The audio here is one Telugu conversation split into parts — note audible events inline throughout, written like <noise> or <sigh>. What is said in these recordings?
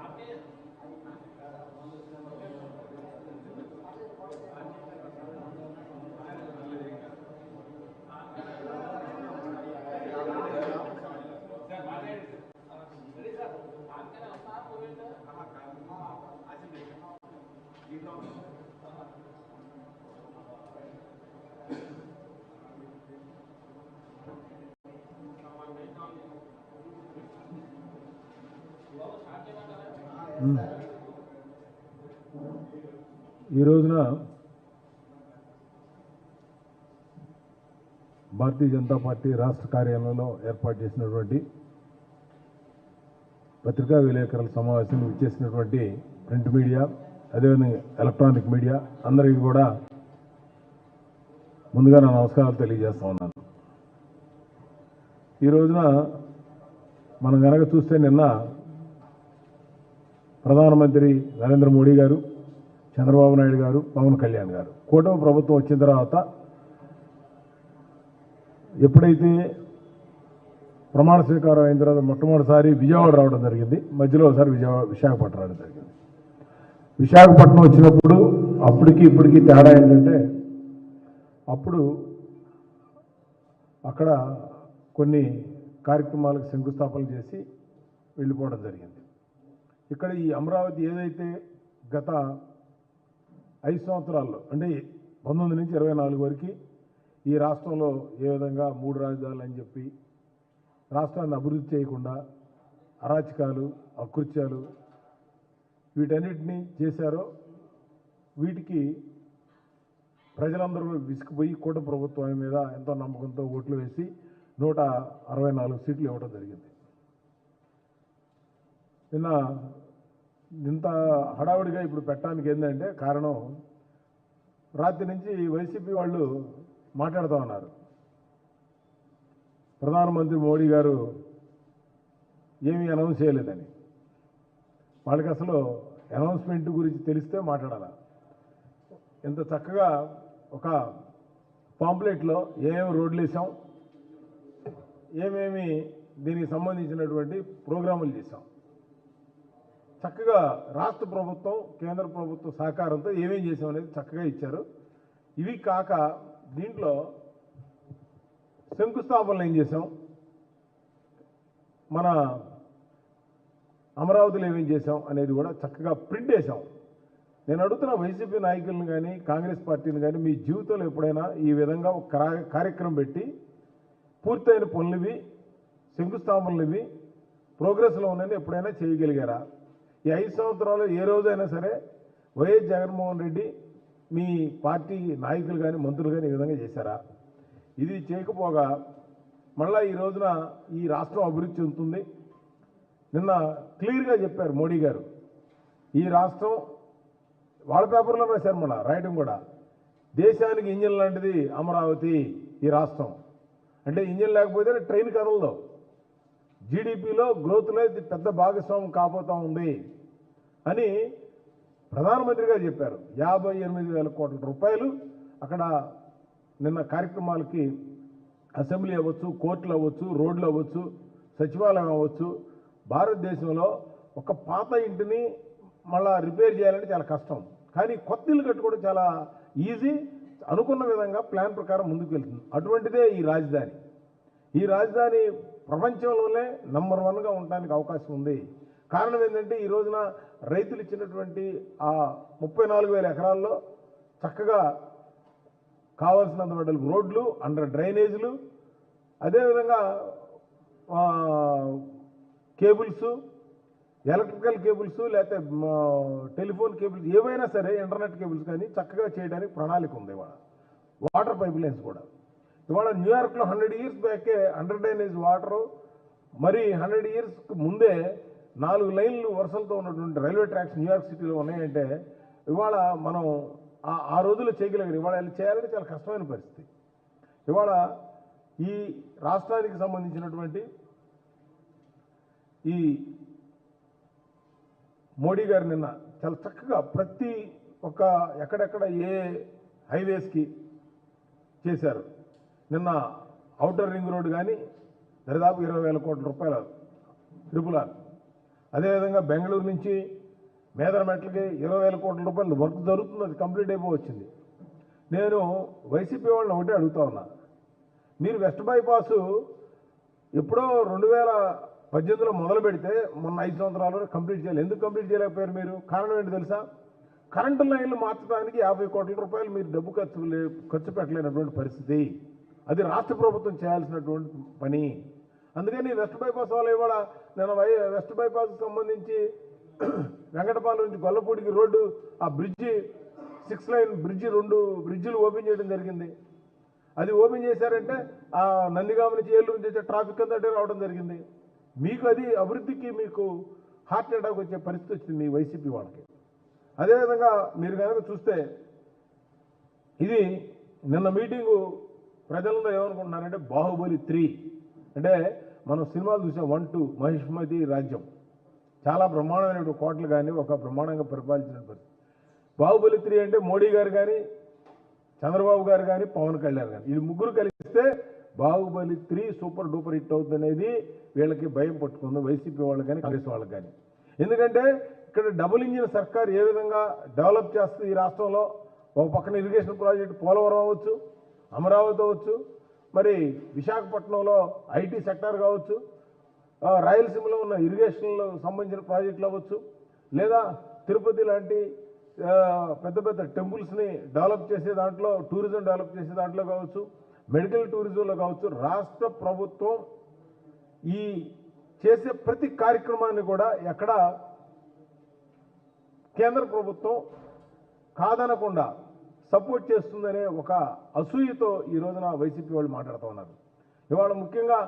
అంటే ఈ రోజున భారతీయ జనతా పార్టీ రాష్ట్ర కార్యాలయంలో ఏర్పాటు చేసినటువంటి పత్రికా విలేకరుల సమావేశం ఇచ్చేసినటువంటి ప్రింట్ మీడియా అదేవిధంగా ఎలక్ట్రానిక్ మీడియా అందరికీ కూడా ముందుగా నా నమస్కారాలు తెలియజేస్తా ఉన్నాను. ఈ రోజున మనం కనుక చూస్తే నిన్న ప్రధానమంత్రి నరేంద్ర మోడీ గారు చంద్రబాబు నాయుడు గారు పవన్ కళ్యాణ్ గారు. కూటమి ప్రభుత్వం వచ్చిన తర్వాత ఎప్పుడైతే ప్రమాణ స్వీకారం అయిన తర్వాత మొట్టమొదటిసారి విజయవాడ రావడం జరిగింది. మధ్యలో ఒకసారి విజయవాడ విశాఖపట్నం రావడం జరిగింది. విశాఖపట్నం వచ్చినప్పుడు అప్పటికి ఇప్పటికీ తేడా ఏంటంటే అప్పుడు అక్కడ కొన్ని కార్యక్రమాలకు శంకుస్థాపన చేసి వెళ్ళిపోవడం జరిగింది. ఇక్కడ ఈ అమరావతి ఏదైతే గత ఐదు సంవత్సరాల్లో అంటే పంతొమ్మిది నుంచి ఇరవై నాలుగు వరకు ఈ రాష్ట్రంలో ఏ విధంగా మూడు రాజధానులు అని చెప్పి రాష్ట్రాన్ని అభివృద్ధి చేయకుండా అరాచకాలు అకృత్యాలు వీటన్నిటినీ చేశారో వీటికి ప్రజలందరూ విసిగిపోయి కూట ప్రభుత్వం మీద ఎంతో నమ్మకంతో ఓట్లు వేసి నూట అరవై నాలుగు సీట్లు ఇవ్వడం జరిగింది. నిన్న ఇంత హడావుడిగా ఇప్పుడు పెట్టడానికి ఏంటంటే కారణం రాత్రి నుంచి వైసీపీ వాళ్ళు మాట్లాడుతూ ఉన్నారు. ప్రధానమంత్రి మోడీ గారు ఏమీ అనౌన్స్ చేయలేదని. వాళ్ళకి అసలు అనౌన్స్మెంట్ గురించి తెలిస్తే మాట్లాడాల. ఇంత చక్కగా ఒక పాంప్లెట్లో ఏమేమి రోడ్లు వేసాం ఏమేమి దీనికి సంబంధించినటువంటి ప్రోగ్రాములు చేసాం. చక్కగా రాష్ట్ర ప్రభుత్వం కేంద్ర ప్రభుత్వ సహకారంతో ఏమేం చేసాం అనేది చక్కగా ఇచ్చారు. ఇవి కాక దీంట్లో శంకుస్థాపనలు ఏం చేసాం మన అమరావతిలో ఏమేం చేసాం అనేది కూడా చక్కగా ప్రింట్ వేసాం నేను అడుగుతున్న వైసీపీ నాయకులను కానీ కాంగ్రెస్ పార్టీని కానీ మీ జీవితంలో ఎప్పుడైనా ఈ విధంగా ఒక కార్యక్రమం పెట్టి పూర్తయిన పనులవి శంకుస్థాపనలు ఇవి ప్రోగ్రెస్లో ఉన్నాయని ఎప్పుడైనా చేయగలిగారా? ఈ ఐదు సంవత్సరాలు ఏ రోజైనా సరే వైఎస్ జగన్మోహన్ రెడ్డి మీ పార్టీ నాయకులు కానీ మంత్రులు కానీ ఈ విధంగా చేశారా? ఇది చేయకపోగా మళ్ళా ఈ రోజున ఈ రాష్ట్రం అభివృద్ధి చెందుతుంది. నిన్న క్లియర్గా చెప్పారు మోడీ గారు. ఈ రాష్ట్రం వాళ్ళ పేపర్లో రాశారు మళ్ళీ రాయడం కూడా. దేశానికి ఇంజిన్ లాంటిది అమరావతి ఈ రాష్ట్రం. అంటే ఇంజిన్ లేకపోతే ట్రైన్ కదలదు. జీడిపిలో గ్రోత్లో ఇది పెద్ద భాగస్వామ్యం కాబోతా ఉంది అని ప్రధానమంత్రి గారు చెప్పారు. యాభై ఎనిమిది వేల కోట్ల రూపాయలు అక్కడ నిన్న కార్యక్రమాలకి అసెంబ్లీ అవ్వచ్చు కోర్టులు అవ్వచ్చు రోడ్లు అవ్వచ్చు సచివాలయం అవ్వచ్చు భారతదేశంలో ఒక పాత ఇంటిని మళ్ళా రిపేర్ చేయాలంటే చాలా కష్టం. కానీ కొత్త ఇల్లు కట్టుకోవడం చాలా ఈజీ. అనుకున్న విధంగా ప్లాన్ ప్రకారం ముందుకు వెళ్తుంది. అటువంటిదే ఈ రాజధాని. ఈ రాజధాని ప్రపంచంలోనే నంబర్ వన్గా ఉండడానికి అవకాశం ఉంది. కారణం ఏంటంటే ఈ రోజున రైతులు ఇచ్చినటువంటి ఆ ముప్పై నాలుగు వేల ఎకరాల్లో చక్కగా కావాల్సినంత రోడ్లు అండర్ డ్రైనేజీలు అదేవిధంగా కేబుల్స్ ఎలక్ట్రికల్ కేబుల్స్ లేకపోతే టెలిఫోన్ కేబుల్స్ ఏవైనా సరే ఇంటర్నెట్ కేబుల్స్ కానీ చక్కగా చేయడానికి ప్రణాళిక ఉంది ఇవాళ. వాటర్ పైప్ లైన్స్ కూడా. ఇవాళ న్యూయార్క్లో హండ్రెడ్ ఇయర్స్ బ్యాకే అండర్ డ్రైనేజ్ వాటరు మరి హండ్రెడ్ ఇయర్స్కి ముందే నాలుగు లైన్లు వరుసలతో ఉన్నటువంటి రైల్వే ట్రాక్స్ న్యూయార్క్ సిటీలో ఉన్నాయంటే ఇవాళ మనం ఆ- ఆ రోజుల్లో చేయగలిగారు ఇవాళ ఇలా చేయాలంటే చాలా కష్టమైన పరిస్థితి. ఇవాళ ఈ రాష్ట్రానికి సంబంధించినటువంటి ఈ మోడీ గారు నిన్న చాలా చక్కగా ప్రతి ఒక్క ఎక్కడెక్కడ ఏ హైవేస్కి చేశారు. నిన్న అవుటర్ రింగ్ రోడ్డు కానీ దరిదాపు ఇరవై వేల కోట్ల రూపాయలు ట్రిపుల్ ఆర్. అదేవిధంగా బెంగళూరు నుంచి మేదరమెట్లకి ఇరవై వేల కోట్ల రూపాయలు వర్క్ జరుగుతుంది అది కంప్లీట్ అయిపో వచ్చింది. నేను వైసీపీ వాళ్ళని ఒకటే అడుగుతా ఉన్నా. మీరు వెస్ట్ బైపాస్ ఎప్పుడో రెండు వేల పద్దెనిమిదిలో మొదలు పెడితే మొన్న ఐదు సంవత్సరాలు కంప్లీట్ చేయాలి. ఎందుకు కంప్లీట్ చేయలేకపోయారు మీరు? కారణం ఏంటి తెలుసా? కరెంటు లైన్లు మార్చడానికి యాభై కోట్ల రూపాయలు మీరు డబ్బు ఖర్చు లే- ఖర్చు పెట్టలేనటువంటి పరిస్థితి. అది రాష్ట్ర ప్రభుత్వం చేయాల్సినటువంటి పని. అందుకని వెస్ట్ బైపాస్ వాళ్ళు ఇవాళ నేను వై వెస్ట్ బైపాస్ సంబంధించి <clears throat> వెంకటపాలెం నుంచి గొల్లపూడికి రోడ్డు ఆ బ్రిడ్జి సిక్స్ లైన్ బ్రిడ్జి రెండు బ్రిడ్జిలు ఓపెన్ చేయడం జరిగింది. అది ఓపెన్ చేశారంటే ఆ నందిగామ నుంచి ఏళ్ళు నుంచి వచ్చే ట్రాఫిక్ అంతా రావడం జరిగింది. మీకు అది అభివృద్ధికి మీకు హార్ట్ అటాక్ వచ్చే పరిస్థితి వచ్చింది మీ వైసీపీ వాళ్ళకి. అదేవిధంగా మీరు కనుక చూస్తే ఇది నిన్న మీటింగు ప్రజలందరూ ఏమనుకుంటున్నారంటే బాహుబలి త్రీ. అంటే మనం సినిమాలు చూసాం వన్ టూ మహిష్మతి రాజ్యం. చాలా బ్రహ్మాండమైన కోటలు కానీ ఒక బ్రహ్మాండంగా పరిపాలించిన పరిస్థితి. బాహుబలి త్రీ అంటే మోడీ గారు కానీ చంద్రబాబు గారు కానీ పవన్ కళ్యాణ్ గారు. ఈ ముగ్గురు కలిస్తే Baahubali three super duper hit అవుతుంది అనేది వీళ్ళకి భయం పట్టుకుంది వైసీపీ వాళ్ళకి కానీ కాంగ్రెస్ వాళ్ళకి కానీ. ఎందుకంటే ఇక్కడ డబుల్ ఇంజిన్ సర్కార్ ఏ విధంగా డెవలప్ చేస్తుంది ఈ రాష్ట్రంలో? ఒక పక్కన ఇరిగేషన్ ప్రాజెక్ట్ పోలవరం అవ్వచ్చు అమరావతి అవ్వచ్చు మరి విశాఖపట్నంలో ఐటీ సెక్టార్ కావచ్చు రాయలసీమలో ఉన్న ఇరిగేషన్లో సంబంధించిన ప్రాజెక్టులు అవ్వచ్చు లేదా తిరుపతి లాంటి పెద్ద పెద్ద టెంపుల్స్ని డెవలప్ చేసే దాంట్లో టూరిజం డెవలప్ చేసే దాంట్లో కావచ్చు మెడికల్ టూరిజంలో కావచ్చు రాష్ట్ర ప్రభుత్వం ఈ చేసే ప్రతి కార్యక్రమాన్ని కూడా ఎక్కడ కేంద్ర ప్రభుత్వం కాదనకుండా సపోర్ట్ చేస్తుందనే ఒక అసూయతో ఈ రోజున వైసీపీ వాళ్ళు మాట్లాడుతూ ఉన్నారు. ఇవాళ ముఖ్యంగా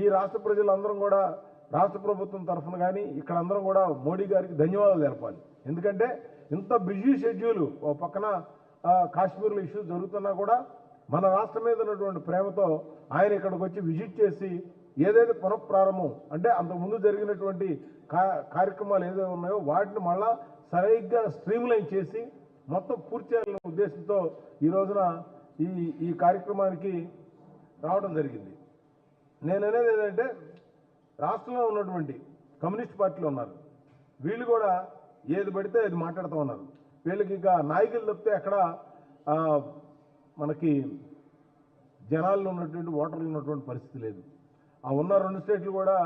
ఈ రాష్ట్ర ప్రజలందరం కూడా రాష్ట్ర ప్రభుత్వం తరఫున కానీ ఇక్కడ అందరం కూడా మోడీ గారికి ధన్యవాదాలు తెలపాలి. ఎందుకంటే ఇంత బిజీ షెడ్యూల్ ఓ పక్కన కాశ్మీర్లో ఇష్యూస్ జరుగుతున్నా కూడా మన రాష్ట్రం మీద ఉన్నటువంటి ప్రేమతో ఆయన ఇక్కడికి వచ్చి విజిట్ చేసి ఏదైతే పునఃప్రారంభం అంటే అంతకుముందు జరిగినటువంటి కా కార్యక్రమాలు ఏదైతే ఉన్నాయో వాటిని మళ్ళా సరిగ్గా స్ట్రీమ్లైన్ చేసి మొత్తం పూర్తి చేయాలనే ఉద్దేశంతో ఈ రోజున ఈ ఈ కార్యక్రమానికి రావడం జరిగింది. నేను అనేది ఏంటంటే రాష్ట్రంలో ఉన్నటువంటి కమ్యూనిస్ట్ పార్టీలు ఉన్నారు. వీళ్ళు కూడా ఏది పడితే అది మాట్లాడుతూ ఉన్నారు. వీళ్ళకి ఇంకా నాయకులు తప్పితే అక్కడ మనకి జనాల్లో ఉన్నటువంటి ఓటర్లు ఉన్నటువంటి పరిస్థితి లేదు. ఆ ఉన్న రెండు స్టేట్లు కూడా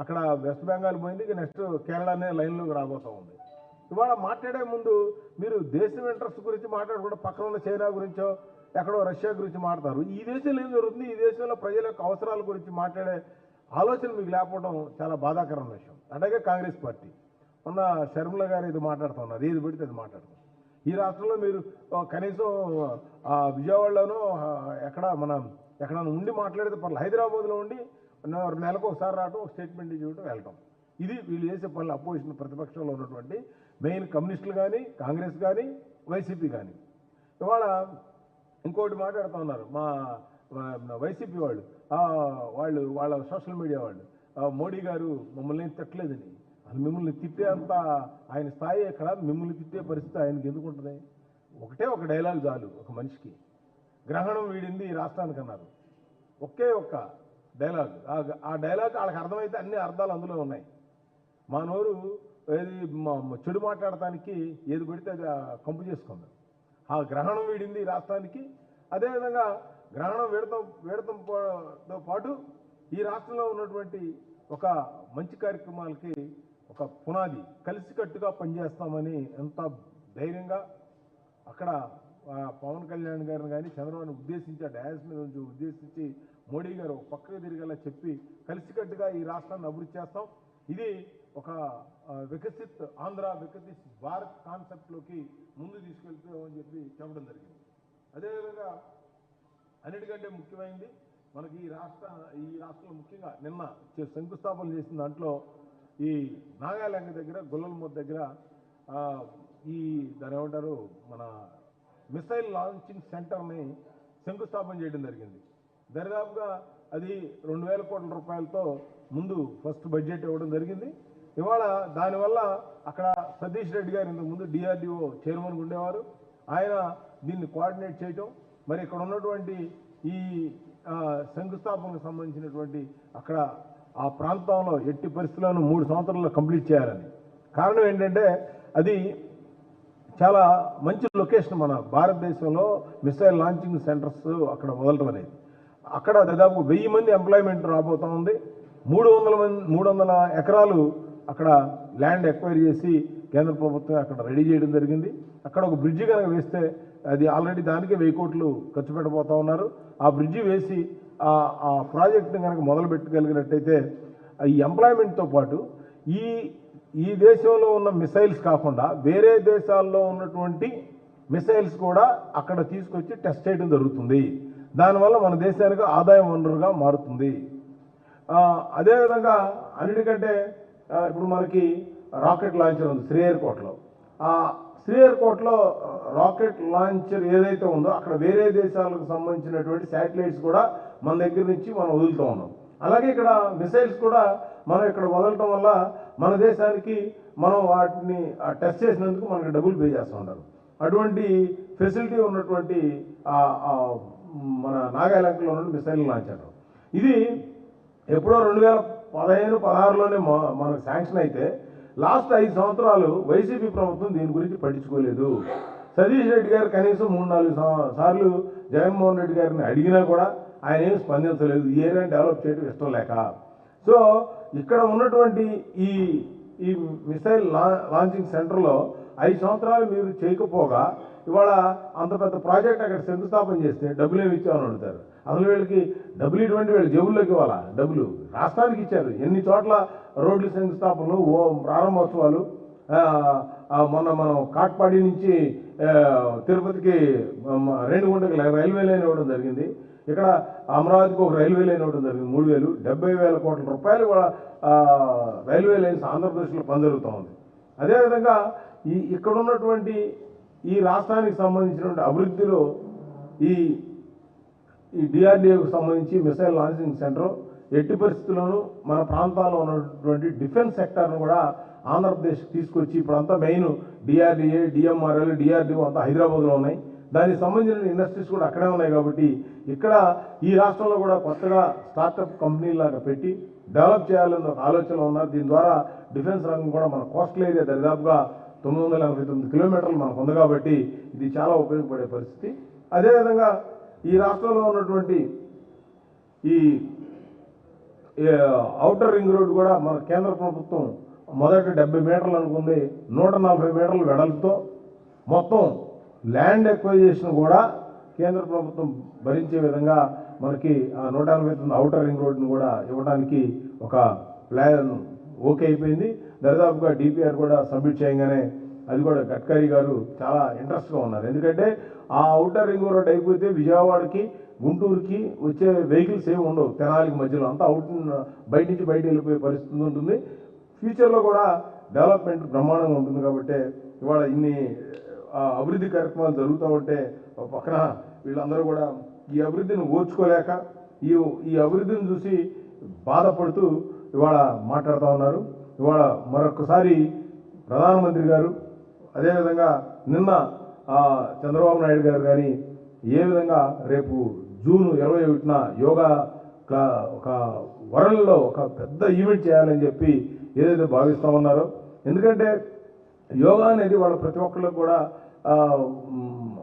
అక్కడ వెస్ట్ బెంగాల్ పోయింది ఇక నెక్స్ట్ కేరళనే లైన్లోకి రాబోతూ ఉంది. ఇవాళ మాట్లాడే ముందు మీరు దేశం ఇంట్రెస్ట్ గురించి మాట్లాడకుండా పక్కన ఉన్న చైనా గురించో ఎక్కడో రష్యా గురించి మాట్లాడతారు. ఈ దేశంలో ఏం జరుగుతుంది? ఈ దేశంలో ప్రజల యొక్క అవసరాల గురించి మాట్లాడే ఆలోచన మీకు లేకపోవడం చాలా బాధాకరమైన విషయం. అలాగే కాంగ్రెస్ పార్టీ. మొన్న షర్మిల గారు ఇది మాట్లాడుతున్నారు ఏది పెడితే అది మాట్లాడుతున్నారు ఈ రాష్ట్రంలో మీరు కనీసం ఆ, విజయవాడలోనో ఎక్కడ మన ఎక్కడ ఉండి మాట్లాడితే పర్లేదు హైదరాబాద్లో ఉండి నెలకు ఒకసారి రావడం ఒక స్టేట్మెంట్ ఇవ్వడం వెళ్ళటం ఇది వీళ్ళు చేసే పనులు అపోజిషన్ ప్రతిపక్షంలో ఉన్నటువంటి మెయిన్ కమ్యూనిస్టులు కానీ కాంగ్రెస్ కానీ వైసీపీ కానీ ఇవాళ ఇంకోటి మాట్లాడుతూ ఉన్నారు. మా వైసీపీ వాళ్ళు వాళ్ళు వాళ్ళ సోషల్ మీడియా వాళ్ళు మోడీ గారు మమ్మల్ని తిట్టలేదని. మిమ్మల్ని తిట్టే అంత ఆయన స్థాయి ఎక్కడ? మిమ్మల్ని తిట్టే పరిస్థితి ఆయనకి ఎందుకు ఉంటుంది? ఒకటే ఒక డైలాగ్ చాలు ఒక మనిషికి. గ్రహణం వీడింది ఈ రాష్ట్రానికి అన్నారు. ఒకే ఒక్క డైలాగ్. ఆ- డైలాగ్ వాళ్ళకి అర్థమైతే అన్ని అర్థాలు అందులో ఉన్నాయి. మా నోరు చెడు మాట్లాడటానికి ఏది పెడితే అది కంపు చేసుకుంది. ఆ గ్రహణం వీడింది ఈ రాష్ట్రానికి. అదేవిధంగా గ్రహణం వేడతం వేడతం తో పాటు ఈ రాష్ట్రంలో ఉన్నటువంటి ఒక మంచి కార్యక్రమాలకి ఒక పునాది కలిసికట్టుగా పనిచేస్తామని ఎంత ధైర్యంగా అక్కడ పవన్ కళ్యాణ్ గారిని కానీ చంద్రబాబుని ఉద్దేశించి డయాస్ మీద నుంచి ఉద్దేశించి మోడీ గారు పక్కకు తిరిగేలా చెప్పి కలిసికట్టుగా ఈ రాష్ట్రాన్ని అభివృద్ధి చేస్తాం. ఇది ఒక వికసిత్ ఆంధ్ర వికసిత్ భారత్ కాన్సెప్ట్లోకి ముందు తీసుకెళ్తామని చెప్పి చెప్పడం జరిగింది. అదేవిధంగా అన్నిటికంటే ముఖ్యమైనది మనకి ఈ రాష్ట్ర ఈ రాష్ట్రంలో ముఖ్యంగా నిన్న చే- శంకుస్థాపన చేసిన దాంట్లో ఈ నాగాల్యాండ్ దగ్గర గొల్లలమూరు దగ్గర ఈ దాని ఏమంటారు మన మిసైల్ లాంచింగ్ సెంటర్ని శంకుస్థాపన చేయడం జరిగింది. దరిదాపుగా అది రెండు వేల కోట్ల రూపాయలతో ముందు ఫస్ట్ బడ్జెట్ ఇవ్వడం జరిగింది. ఇవాళ దానివల్ల అక్కడ సతీష్ రెడ్డి గారు ఇంతకుముందు డిఆర్డిఓ చైర్మన్ ఉండేవారు. ఆయన దీన్ని కోఆర్డినేట్ చేయటం మరి ఇక్కడ ఉన్నటువంటి ఈ శంకుస్థాపనకు సంబంధించినటువంటి అక్కడ ఆ ప్రాంతంలో ఎట్టి పరిస్థితుల్లోనూ మూడు సంవత్సరాల్లో కంప్లీట్ చేయాలని. కారణం ఏంటంటే అది చాలా మంచి లొకేషన్ మన భారతదేశంలో మిసైల్ లాంచింగ్ సెంటర్స్ అక్కడ వదలటం అనేది. అక్కడ దాదాపు వెయ్యి మంది ఎంప్లాయ్మెంట్ రాబోతూ ఉంది. మూడు వందల మంది మూడు వందల ఎకరాలు అక్కడ ల్యాండ్ ఎక్వైర్ చేసి కేంద్ర ప్రభుత్వం అక్కడ రెడీ చేయడం జరిగింది. అక్కడ ఒక బ్రిడ్జి కనుక వేస్తే అది ఆల్రెడీ దానికే వెయ్యి కోట్లు ఖర్చు పెట్టబోతూ ఉన్నారు. ఆ బ్రిడ్జి వేసి ఆ ప్రాజెక్ట్ని కనుక మొదలు పెట్టగలిగినట్టయితే ఈ ఎంప్లాయ్మెంట్తో పాటు ఈ ఈ దేశంలో ఉన్న మిసైల్స్ కాకుండా వేరే దేశాల్లో ఉన్నటువంటి మిసైల్స్ కూడా అక్కడ తీసుకొచ్చి టెస్ట్ చేయడం జరుగుతుంది. దానివల్ల మన దేశానికి ఆదాయం వనరుగా మారుతుంది. అదేవిధంగా అన్నిటికంటే ఇప్పుడు మనకి రాకెట్ లాంచర్ ఉంది శ్రీహరికోటలో ఆ శ్రీహరికోటలో రాకెట్ లాంచర్ ఏదైతే ఉందో అక్కడ వేరే దేశాలకు సంబంధించినటువంటి శాటిలైట్స్ కూడా మన దగ్గర నుంచి మనం వదులుతూ ఉన్నాం. అలాగే ఇక్కడ మిసైల్స్ కూడా మనం ఇక్కడ వదలటం వల్ల మన దేశానికి మనం వాటిని టెస్ట్ చేసినందుకు మనకి డబ్బులు పే చేస్తూ ఉంటారు. అటువంటి ఫెసిలిటీ ఉన్నటువంటి మన నాగాలంకలో ఉన్న మిసైల్ లాంచర్ ఇది ఎప్పుడో రెండు వేల పదిహేను పదహారులోనే మా- మనకు శాంక్షన్ అయితే లాస్ట్ ఐదు సంవత్సరాలు వైసీపీ ప్రభుత్వం దీని గురించి పట్టించుకోలేదు. సతీష్ రెడ్డి గారు కనీసం మూడు నాలుగు సార్లు జగన్మోహన్ రెడ్డి గారిని అడిగినా కూడా ఆయన ఏం స్పందించలేదు. ఈ ఏరియాని డెవలప్ చేయడం ఇష్టం లేక. సో ఇక్కడ ఉన్నటువంటి ఈ ఈ మిసైల్ లా లాంచింగ్ సెంటర్లో ఐదు సంవత్సరాలు మీరు చేయకపోగా ఇవాళ అంత పెద్ద ప్రాజెక్ట్ అక్కడ శంకుస్థాపన చేస్తే డబ్బులు ఏమి ఇచ్చామని అడుగుతారు. అసలు వీళ్ళకి డబ్బులు ఇటువంటి వీళ్ళు జేబుల్లోకి ఇవ్వాలా? డబ్బులు రాష్ట్రానికి ఇచ్చారు. ఎన్ని చోట్ల రోడ్ల శంకుస్థాపనలు ఓ ప్రారంభోత్సవాలు మొన్న మనం కాట్పాడి నుంచి తిరుపతికి రెండు గుంటకి రైల్వే లైన్ ఇవ్వడం జరిగింది. ఇక్కడ అమరావతికి ఒక రైల్వే లైన్ ఇవ్వడం జరిగింది. మూడు వేలు డెబ్బై వేల కోట్ల రూపాయలు కూడా రైల్వే లైన్స్ ఆంధ్రప్రదేశ్లో పని జరుగుతూ ఉంది. అదేవిధంగా ఈ ఇక్కడ ఉన్నటువంటి ఈ రాష్ట్రానికి సంబంధించినటువంటి అభివృద్ధిలో ఈ ఈ డిఆర్డిఏకు సంబంధించి మిసైల్ లాంచింగ్ సెంటర్ ఎట్టి పరిస్థితుల్లోనూ మన ప్రాంతాల్లో ఉన్నటువంటి డిఫెన్స్ సెక్టార్ను కూడా ఆంధ్రప్రదేశ్ తీసుకొచ్చి ఇప్పుడంతా మెయిన్ డిఆర్డిఏ డిఎంఆర్ఎల్ డిఆర్డిఓ అంతా హైదరాబాద్లో ఉన్నాయి. దానికి సంబంధించిన ఇండస్ట్రీస్ కూడా అక్కడే ఉన్నాయి కాబట్టి ఇక్కడ ఈ రాష్ట్రంలో కూడా కొత్తగా స్టార్టప్ కంపెనీలాగా పెట్టి డెవలప్ చేయాలని ఒక ఆలోచన ఉన్నారు. దీని ద్వారా డిఫెన్స్ రంగం కూడా మన కోస్టల్ ఏరియా దరిదాపుగా తొమ్మిది వందల ఎనభై తొమ్మిది కిలోమీటర్లు మనకు ఉంది కాబట్టి ఇది చాలా ఉపయోగపడే పరిస్థితి. అదేవిధంగా ఈ రాష్ట్రంలో ఉన్నటువంటి ఈ అవుటర్ రింగ్ రోడ్డు కూడా మన కేంద్ర ప్రభుత్వం మొదట డెబ్బై మీటర్లు అనుకుంది నూట నలభై మీటర్లు వెడల్పుతో మొత్తం ల్యాండ్ ఎక్వైజేషన్ కూడా కేంద్ర ప్రభుత్వం భరించే విధంగా మనకి ఆ నూట ఎనభై తొమ్మిది అవుటర్ రింగ్ రోడ్డును కూడా ఇవ్వడానికి ఒక ప్లాన్ ఓకే అయిపోయింది. దరిదాపుగా డిపిఆర్ కూడా సబ్మిట్ చేయగానే అది కూడా గడ్కరీ గారు చాలా ఇంట్రెస్ట్గా ఉన్నారు. ఎందుకంటే ఆ అవుటర్ రింగ్ రోడ్ అయిపోతే విజయవాడకి గుంటూరుకి వచ్చే వెహికల్స్ ఏమి ఉండవు. తెనాలికి మధ్యలో అంతా అవుట్ బయట నుంచి బయట వెళ్ళిపోయే పరిస్థితి ఉంటుంది. ఫ్యూచర్లో కూడా డెవలప్మెంట్ బ్రహ్మాండంగా ఉంటుంది కాబట్టి ఇవాళ ఇన్ని అభివృద్ధి కార్యక్రమాలు జరుగుతూ ఉంటే ఒక పక్కన వీళ్ళందరూ కూడా ఈ అభివృద్ధిని ఓర్చుకోలేక ఈ ఈ అభివృద్ధిని చూసి బాధపడుతూ ఇవాళ మాట్లాడుతూ ఉన్నారు. ఇవాళ మరొకసారి ప్రధానమంత్రి గారు అదేవిధంగా నిన్న చంద్రబాబు నాయుడు గారు కానీ ఏ విధంగా రేపు జూన్ ఇరవై ఒకటిన యోగా ఒక వరల్డ్లో ఒక పెద్ద ఈవెంట్ చేయాలని చెప్పి ఏదైతే భావిస్తూ ఉన్నారో ఎందుకంటే యోగా అనేది వాళ్ళ ప్రతి ఒక్కళ్ళకి కూడా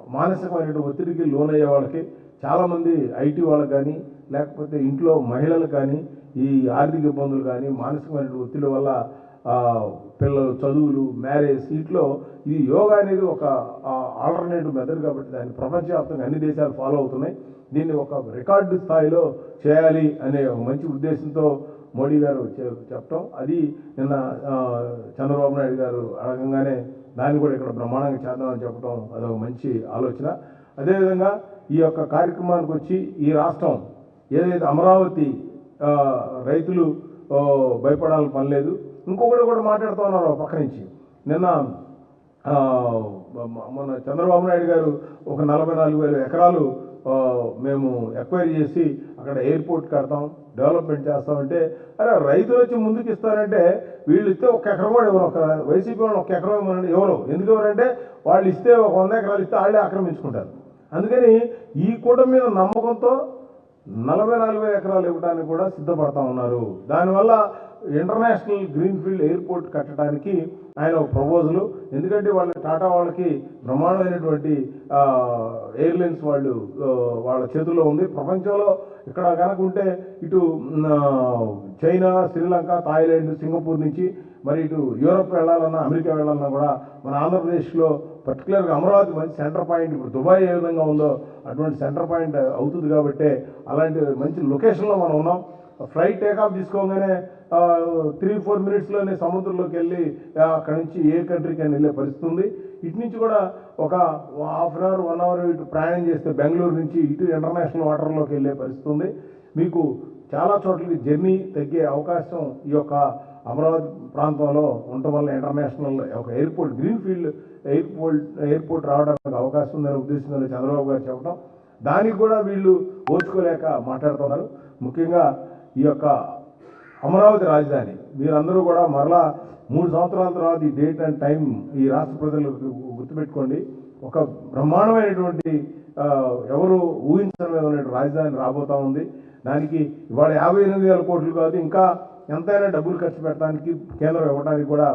మానసికమైనటువంటి మానసికమైన ఒత్తిడికి లోనయ్యే వాళ్ళకి చాలామంది ఐటీ వాళ్ళకి కానీ లేకపోతే ఇంట్లో మహిళలకు కానీ ఈ ఆర్థిక ఇబ్బందులు కానీ మానసికమైన ఒత్తిడి వల్ల పిల్లలు చదువులు మ్యారేజ్ వీటిలో ఈ యోగా అనేది ఒక ఆల్టర్నేటివ్ మెథడ్ కాబట్టి దాన్ని ప్రపంచవ్యాప్తంగా అన్ని దేశాలు ఫాలో అవుతున్నాయి. దీన్ని ఒక రికార్డు స్థాయిలో చేయాలి అనే ఒక మంచి ఉద్దేశంతో మోడీ గారు చెప్పటం. అది నిన్న చంద్రబాబు నాయుడు గారు అడగంగానే దాన్ని కూడా ఇక్కడ బ్రహ్మాండంగా చేద్దామని చెప్పడం అదొక మంచి ఆలోచన. అదేవిధంగా ఈ యొక్క కార్యక్రమానికి వచ్చి ఈ రాష్ట్రం ఏదైతే అమరావతి రైతులు ఆ, భయపడాల్సిన పని లేదు. ఇంకొకటి కూడా మాట్లాడుతూ ఉన్నారు ఒక పక్క నుంచి. నిన్న మన చంద్రబాబు నాయుడు గారు ఒక నలభై నాలుగు వేల ఎకరాలు మేము ఎక్వైరీ చేసి అక్కడ ఎయిర్పోర్ట్ కడతాం డెవలప్మెంట్ చేస్తామంటే అరే రైతులు వచ్చి ముందుకు ఇస్తారంటే వీళ్ళు ఇస్తే ఒక ఎకరం కూడా ఇవ్వరు. ఒక వైసీపీ వాళ్ళు ఒక ఎకరం ఇవ్వమంటే ఎవరు ఎందుకు ఎవరంటే వాళ్ళు ఇస్తే ఒక వంద ఎకరాలు ఇస్తే వాళ్ళే ఆక్రమించుకుంటారు. అందుకని ఈ కూటమి మీద నమ్మకంతో నలభై నలభై ఎకరాలు ఇవ్వడానికి కూడా సిద్ధపడతా ఉన్నారు. దానివల్ల ఇంటర్నేషనల్ గ్రీన్ఫీల్డ్ ఎయిర్పోర్ట్ కట్టడానికి ఆయన ఒక ప్రపోజల్. ఎందుకంటే వాళ్ళ టాటా వాళ్ళకి బ్రహ్మాండమైనటువంటి ఎయిర్లైన్స్ వాళ్ళు వాళ్ళ చేతుల్లో ఉంది. ప్రపంచంలో ఇక్కడ కనుక ఉంటే ఇటు చైనా శ్రీలంక థాయిలాండ్ సింగపూర్ నుంచి మరి ఇటు యూరప్ వెళ్ళాలన్నా అమెరికా వెళ్ళాలన్నా కూడా మన ఆంధ్రప్రదేశ్లో పర్టికులర్గా అమరావతి మంచి సెంటర్ పాయింట్. ఇప్పుడు దుబాయ్ ఏ విధంగా ఉందో అటువంటి సెంటర్ పాయింట్ అవుతుంది కాబట్టి అలాంటి మంచి లొకేషన్లో మనం ఉన్నాం. ఫ్లైట్ టేకాఫ్ తీసుకోగానే త్రీ ఫోర్ మినిట్స్లోనే సముద్రంలోకి వెళ్ళి అక్కడి నుంచి ఏ కంట్రీకి అని వెళ్ళే పరిస్థితి ఉంది. ఇటు నుంచి కూడా ఒక half an hour one hour ఇటు ప్రయాణం చేస్తే బెంగళూరు నుంచి ఇటు ఇంటర్నేషనల్ వాటర్లోకి వెళ్ళే పరిస్థితి ఉంది. మీకు చాలా చోట్లకి జర్నీ తగ్గే అవకాశం ఈ యొక్క అమరావతి ప్రాంతంలో ఉండటం వల్ల ఇంటర్నేషనల్ ఒక airport greenfield airport airport రావడానికి అవకాశం ఉందని ఉద్దేశంతో చంద్రబాబు గారు చెప్పడం దానికి కూడా వీళ్ళు ఓర్చుకోలేక మాట్లాడుతున్నారు. ముఖ్యంగా ఈ యొక్క అమరావతి రాజధాని మీరందరూ కూడా మరలా మూడు సంవత్సరాల తర్వాత ఈ డేట్ అండ్ టైం ఈ రాష్ట్ర ప్రజలు గుర్తుపెట్టుకోండి. ఒక బ్రహ్మాండమైనటువంటి ఎవరు ఊహించడం విధమైన రాజధాని రాబోతా ఉంది. దానికి ఇవాళ యాభై ఎనిమిది వేల కోట్లు కాదు ఇంకా ఎంతైనా డబ్బులు ఖర్చు పెట్టడానికి కేంద్రం ఇవ్వడానికి కూడా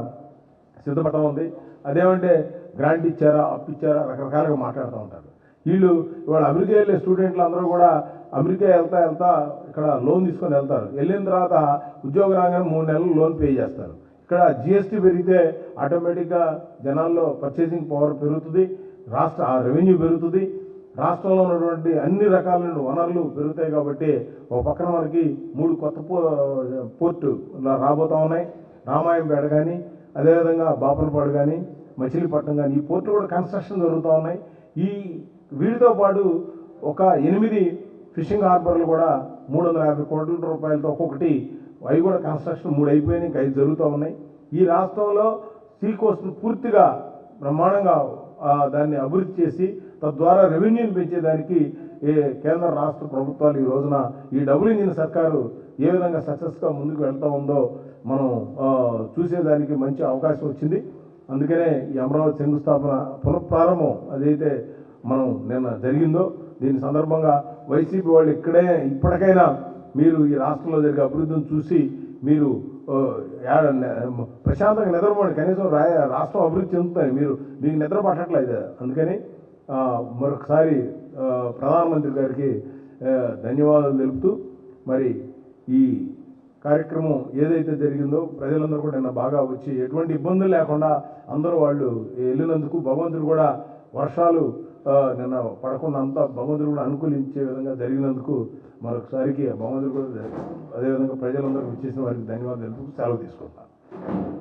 సిద్ధపడతా ఉంది. అదేమంటే గ్రాంట్ ఇచ్చారా అప్పు ఇచ్చారా రకరకాలుగా మాట్లాడుతూ ఉంటారు. వీళ్ళు ఇవాళ అమెరికా వెళ్ళే స్టూడెంట్లు అందరూ కూడా అమెరికా వెళ్తా వెళ్తా ఇక్కడ లోన్ తీసుకొని వెళ్తారు. వెళ్ళిన తర్వాత ఉద్యోగం రాగానే మూడు నెలలు లోన్ పే చేస్తారు. ఇక్కడ జిఎస్టీ పెరిగితే ఆటోమేటిక్గా జనాల్లో పర్చేసింగ్ పవర్ పెరుగుతుంది. రాష్ట్ర రెవెన్యూ పెరుగుతుంది. రాష్ట్రంలో ఉన్నటువంటి అన్ని రకాలైన వనరులు పెరుగుతాయి కాబట్టి ఒక పక్కన మనకి మూడు కొత్త పో పోర్టు రాబోతా ఉన్నాయి. రామాయంపేట కానీ అదేవిధంగా బాపనపాడు కానీ మచిలీపట్నం కానీ ఈ పోర్టు కూడా కన్స్ట్రక్షన్ జరుగుతూ ఉన్నాయి. ఈ వీటితో పాటు ఒక ఎనిమిది ఫిషింగ్ హార్బర్లు కూడా మూడు వందల యాభై కోట్ల రూపాయలతో ఒక్కొక్కటి అవి కూడా కన్స్ట్రక్షన్ మూడు అయిపోయినాయి ఇంకా ఐదు జరుగుతూ ఉన్నాయి. ఈ రాష్ట్రంలో సీ కోస్ట్ను పూర్తిగా బ్రహ్మాండంగా దాన్ని అభివృద్ధి చేసి తద్వారా రెవెన్యూని పెంచేదానికి ఏ కేంద్ర రాష్ట్ర ప్రభుత్వాలు ఈ రోజున ఈ డబుల్ ఇంజిన్ సర్కారు ఏ విధంగా సక్సెస్గా ముందుకు వెళ్తూ ఉందో మనం చూసేదానికి మంచి అవకాశం వచ్చింది. అందుకనే ఈ అమరావతి శంకుస్థాపన పునఃప్రారంభం అదైతే మనం నిన్న జరిగిందో దీని సందర్భంగా వైసీపీ వాళ్ళు ఇక్కడే ఇప్పటికైనా మీరు ఈ రాష్ట్రంలో జరిగే అభివృద్ధిని చూసి మీరు ప్రశాంతంగా నిద్రపోండి. కనీసం రా రాష్ట్రం అభివృద్ధి చెందుతుంది. మీరు మీకు నిద్ర పట్టట్లేదు అందుకని మరొకసారి ప్రధానమంత్రి గారికి ధన్యవాదాలు తెలుపుతూ మరి ఈ కార్యక్రమం ఏదైతే జరిగిందో ప్రజలందరూ కూడా నిన్న బాగా వచ్చి ఎటువంటి ఇబ్బందులు లేకుండా అందరూ వాళ్ళు వెళ్ళినందుకు భగవంతుడు కూడా వర్షాలు నిన్న పడకుండా అంతా భగవంతుడు కూడా అనుకూలించే విధంగా జరిగినందుకు మరొకసారికి భగవంతుడు కూడా అదేవిధంగా ప్రజలందరూ విచ్చేసిన వారికి ధన్యవాదాలు సెలవు తీసుకుంటాను